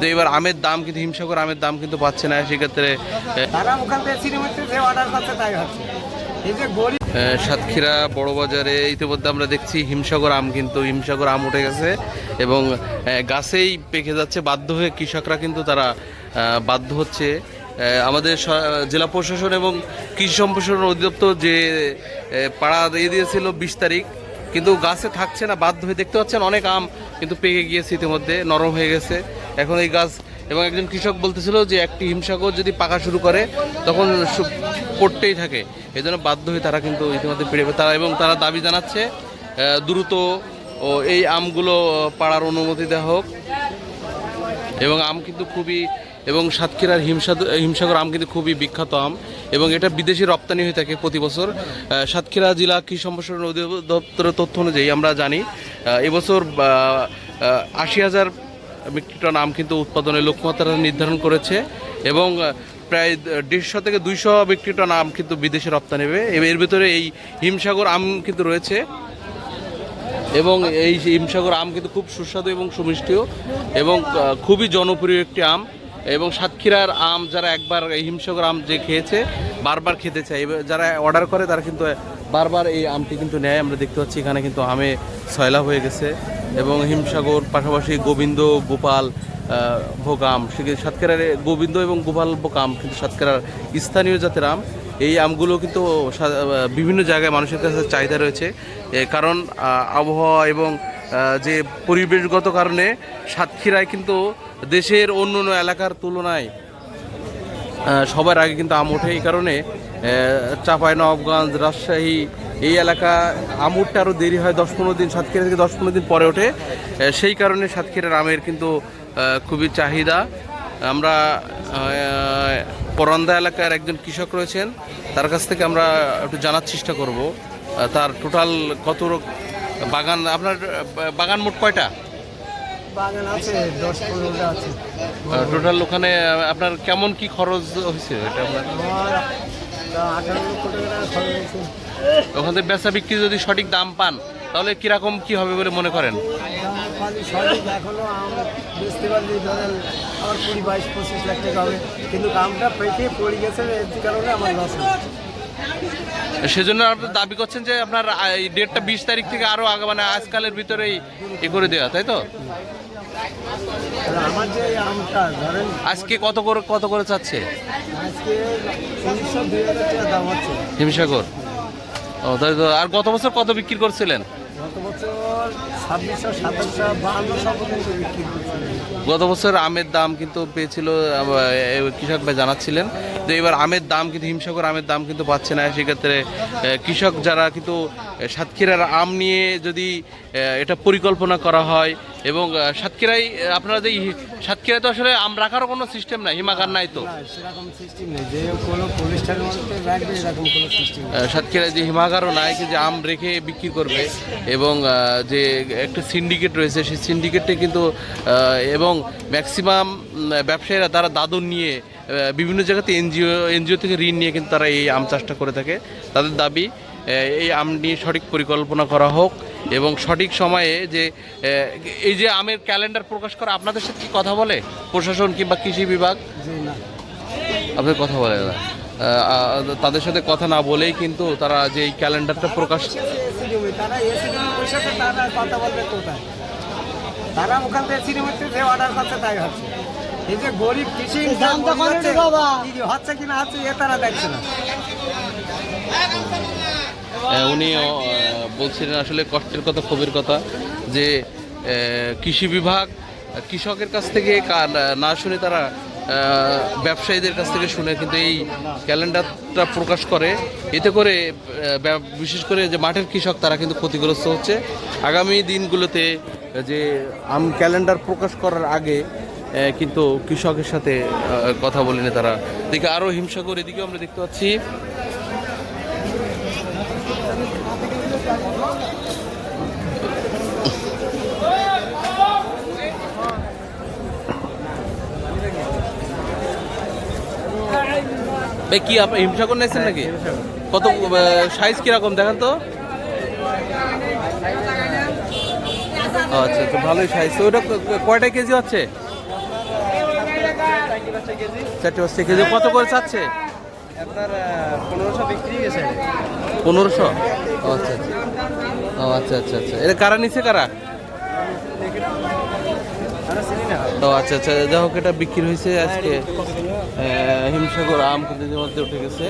তো এবার আমের দাম কিন্তু হিমসাগর আমের দাম কিন্তু পাচ্ছে না সেক্ষেত্রে আহ, তারা ওখান থেকে অর্ডার করছে তাই হচ্ছে। এই যে গরিব আহ, সাতক্ষীরা বড় বাজারে ইতিমধ্যে আমরা দেখছি হিমসাগর আম কিন্তু হিমসাগর আম উঠে গেছে এবং গাছেই পেকে যাচ্ছে বাধ্য হয়ে কৃষকরা কিন্তু তারা বাধ্য হচ্ছে। আমাদের জেলা প্রশাসন এবং কৃষি সম্প্রসারণ অধিদপ্তর যে পাড়া দিয়ে দিয়েছিল বিশ তারিখ কিন্তু গাছে থাকছে না বাধ্য হয়ে দেখতে পাচ্ছেন অনেক আম কিন্তু পেকে গিয়েছে ইতিমধ্যে নরম হয়ে গেছে। এখন এই গাছ, এবং একজন কৃষক বলতেছিল যে একটি হিমসাগর যদি পাকা শুরু করে, তখন পড়তেই থাকে। এই জন্য বাধ্য হয়ে তারা কিন্তু ইতিমধ্যে পেরে তারা এবং তারা দাবি জানাচ্ছে দ্রুত, ও, এই আমগুলো পাড়ার অনুমতি দেওয়া হোক। এবং আম কিন্তু খুবই, এবং সাতক্ষীরার হিমসাদ, হিমসাগর আম কিন্তু খুবই বিখ্যাত আম, এবং এটা বিদেশি রপ্তানি হয়ে থাকে প্রতি বছর। সাতক্ষীরা জেলা কৃষি সম্প্রসারণ অধিদপ্তরের তথ্য অনুযায়ী আমরা জানি এবছর আশি হাজার মেট্রিক টন আম কিন্তু উৎপাদনের লক্ষ্যমাত্রা নির্ধারণ করেছে এবং প্রায় দেড়শো থেকে দুইশো মেট্রিক টন আম কিন্তু বিদেশে রপ্তানি হবে। এর ভিতরে এই হিমসাগর আম কিন্তু রয়েছে এবং এই হিমসাগর আম কিন্তু খুব সুস্বাদু এবং সুমিষ্টিও এবং খুবই জনপ্রিয় একটি আম এবং সাতক্ষীরার আম যারা একবার এই হিমসাগর আম যে খেয়েছে, বারবার খেতে চায়। যারা অর্ডার করে তারা কিন্তু বারবার এই আমটি কিন্তু নেয়। আমরা দেখতে পাচ্ছি এখানে কিন্তু আমে সয়লা হয়ে গেছে। এবং হিমসাগর পাশাপাশি গোবিন্দ গোপাল আহ, ভোগ আম সেখানে সাতক্ষীরার গোবিন্দ এবং গোপাল ভোগ আম কিন্তু সাতক্ষীরার স্থানীয় জাতের আম। এই আমগুলো কিন্তু বিভিন্ন জায়গায় মানুষের কাছে চাহিদা রয়েছে। কারণ আবহাওয়া এবং যে পরিবেশগত কারণে সাতক্ষীরায় কিন্তু দেশের অন্য অন্য এলাকার তুলনায় সবার আগে কিন্তু আম ওঠে। এই কারণে চাপাই নবাবগঞ্জ রাজশাহী এই এলাকা আম উঠতে আরও দেরি হয় দশ পনেরো দিন সাতক্ষীরা থেকে দশ পনেরো দিন পরে ওঠে। সেই কারণে সাতক্ষীরার আমের কিন্তু খুবই চাহিদা। আমরা পরন্দা এলাকার একজন কৃষক রয়েছেন তার কাছ থেকে আমরা একটু জানার চেষ্টা করব। তার টোটাল কত বাগান আপনার বাগান মোট কয়টা? বাগান আছে দশ পনেরোটা আছে। টোটাল ওখানে আপনার কেমন কি খরচ হয়েছে? এটা আপনার আঠারো লক্ষ টাকা খরচ হয়েছে। ওখান থেকে বেচা বিক্রি যদি সঠিক দাম পান, তাহলে কীরকম কি হবে বলে মনে করেন? আমার কুড়ি বাইশ পঁচিশ লাখ হবে কিন্তু পেটে পড়ে গেছে কারণে আমার সেজন্য আপনি দাবি করছেন যে আপনার এই ডেটটা বিশ তারিখ থেকে আরও আগে মানে আজকালের ভিতরেই এ করে দেওয়া তাই তো? আমার যে আমটা ধরেন আজকে কত করে কত করে চাচ্ছে? আজকে হিমসাগর। ও আর গত বছর কত বিক্রি করছিলেন? গত বছর আমের দাম কিন্তু পেয়েছিল কৃষক ভাই জানাচ্ছিলেন। তো এবার আমের দাম কিন্তু হিমসাগর আমের দাম কিন্তু পাচ্ছে না। সেক্ষেত্রে কৃষক যারা কিন্তু সাতক্ষীরার আম নিয়ে যদি এটা পরিকল্পনা করা হয় এবং সাতক্ষীরাই আপনারা যে সাতক্ষীরায় তো আসলে আম রাখারও কোনো সিস্টেম নাই হিমাগার নাই তো? সাতক্ষীরায় যে হিমাগারও নাই যে আম রেখে বিক্রি করবে এবং যে একটা সিন্ডিকেট রয়েছে সেই সিন্ডিকেটে কিন্তু এবং ম্যাক্সিমাম ব্যবসায়ীরা তারা দাদন নিয়ে বিভিন্ন জায়গাতে এনজিও এনজিও থেকে ঋণ নিয়ে কিন্তু তারা এই আম চাষটা করে থাকে। তাদের দাবি এই আম নিয়ে সঠিক পরিকল্পনা করা হোক এবং সঠিক সময়ে যে এই যে আমের ক্যালেন্ডার প্রকাশ করা আপনাদের সাথে কি কথা বলে? প্রশাসন কিংবা কৃষি বিভাগ? যে না। আপনার কথা বলে না তাদের সাথে কথা না বলেই কিন্তু তারা যে এই ক্যালেন্ডারটা প্রকাশ তারা ওখান থেকে সিনেমাতে যে অর্ডার করছে তাই হচ্ছে। এই যে গরিব কৃষি ইনসান হচ্ছে, কি হচ্ছে না এ তারা দেখছে না। উনি বলছিলেন আসলে কষ্টের কথা, ক্ষোভের কথা যে কৃষি বিভাগ কৃষকের কাছ থেকে না শুনে তারা ব্যবসায়ীদের কাছ থেকে শুনে কিন্তু এই ক্যালেন্ডারটা প্রকাশ করে। এতে করে বিশেষ করে যে মাঠের কৃষক তারা কিন্তু ক্ষতিগ্রস্ত হচ্ছে। আগামী দিনগুলোতে যে, আম ক্যালেন্ডার প্রকাশ করার আগে কিন্তু কৃষকের সাথে কথা বলেন তারা দেখে আরও হিমসাগর, এদিকেও আমরা দেখতে পাচ্ছি ভাই, কি আপনি হিমসাগর নিয়েছেন নাকি? কত সাইজ কীরকম? দেখেন তো। আচ্ছা তো ভালোই সাইজ ওটা কয়টা কেজি হচ্ছে? চারটে পাঁচটা কেজি। কত করে চাচ্ছে? আপনার পনেরোশো বিক্রি গেছে পনেরোশো? আচ্ছা আচ্ছা। ও আচ্ছা আচ্ছা আচ্ছা। এটা কারা নিছে কারা? ও আচ্ছা আচ্ছা। যাই হোক, এটা বিক্রি হয়েছে আজকে। হিমসাগর আম কিন্তু মধ্যে উঠে গেছে।